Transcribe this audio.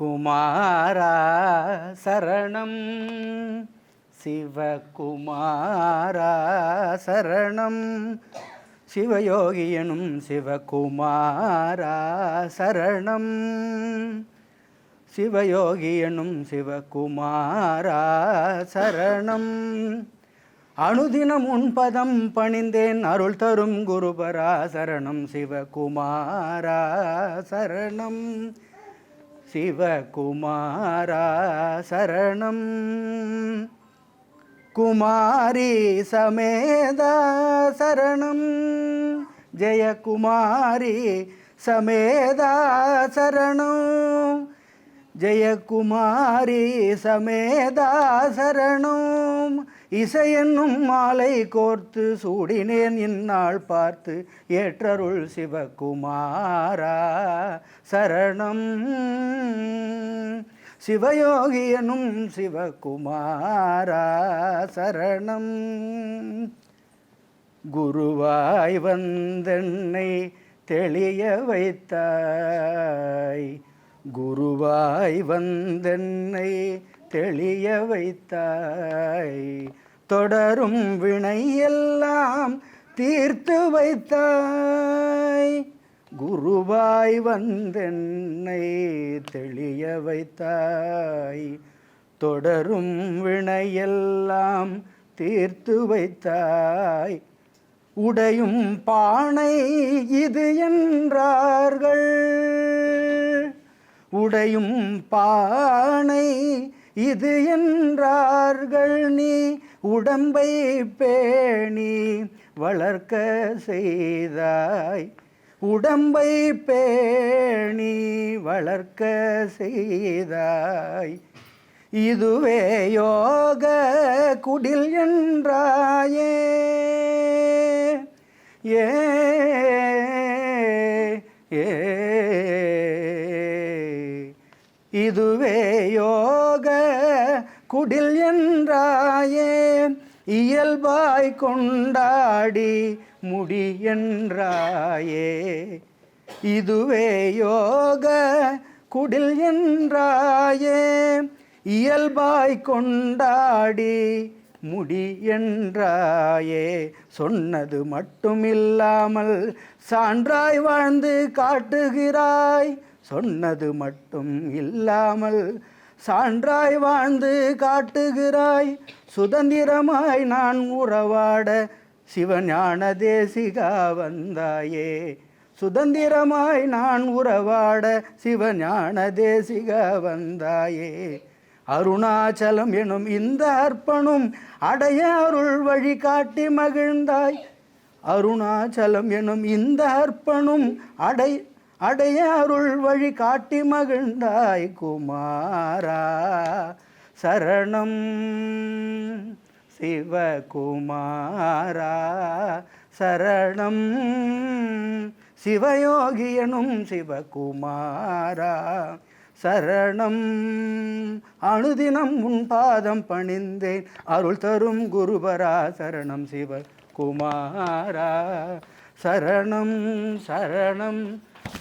குமாரா சரணம். சிவகுமாரா சரணம். சிவயோகியனும் சிவகுமாரா சரணம். சிவயோகியனும் சிவகுமாரா சரணம். அனுதினம் உன்பதம் பணிந்தேன் அருள் தரும் குருபரா சரணம். சிவகுமாரா சரணம். சிவகுமாரா சரணம். குமாரி சமேதா சரணம். ஜெயகுமாரி சமேதா சரணம். ஜெயகுமாரி சமேதா சரணம். இசையென்னும் மாலை கோர்த்து சூடினேன் இந்நாள் பார்த்து ஏற்றருள் சிவகுமாரா சரணம். சிவயோகியனும் சிவகுமாரா சரணம். குருவாய் வந்தென்னை தெளிய வைத்தாய். குருவாய் வந்தென்னை தெளிய வைத்தாய். தொடரும் வினையெல்லாம் தீர்த்து வைத்தாய். குருவாய் வந்தென்னை தெளிய வைத்தாய். தொடரும் வினையெல்லாம் தீர்த்து வைத்தாய். உடையும் பானை இது என்றார்கள். உடையும் பானை இது என்றார்கள் நீ உடம்பை பேணி வளர்க்க செய்தாய். உடம்பை பேணி வளர்க்க செய்தாய். இதுவே யோக குடில் என்றாயே. ஏ இதுவே யோ குடில் என்றாயே இயல்பாய் கொண்டாடி முடி என்றாயே. இதுவே யோக குடில் என்றாயே இயல்பாய் கொண்டாடி முடி என்றாயே. சொன்னது மட்டுமில்லாமல் சான்றாய் வாழ்ந்து காட்டுகிறாய். சொன்னது மட்டும் இல்லாமல் சான்றாய் வாழ்ந்து காட்டுகிறாய். சுதந்திரமாய் நான் உறவாட சிவஞான தேசிகா வந்தாயே. சுதந்திரமாய் நான் உறவாட சிவஞான தேசிகா வந்தாயே. அருணாச்சலம் எனும் இந்த அர்ப்பணும் அடைய அருள் வழி காட்டி மகிழ்ந்தாய். அருணாச்சலம் எனும் இந்த அர்ப்பணும் அடை அடைய அருள் வழி காட்டி மகிழ்ந்தாய் குமாரா. சரணம் சிவகுமாரா. சரணம் சிவயோகியனும் சிவகுமாரா. சரணம் அணுதினம் உன் பாதம் பணிந்தேன் அருள் தரும் குருபரா சரணம் சிவகுமாரா. சரணம் சரணம்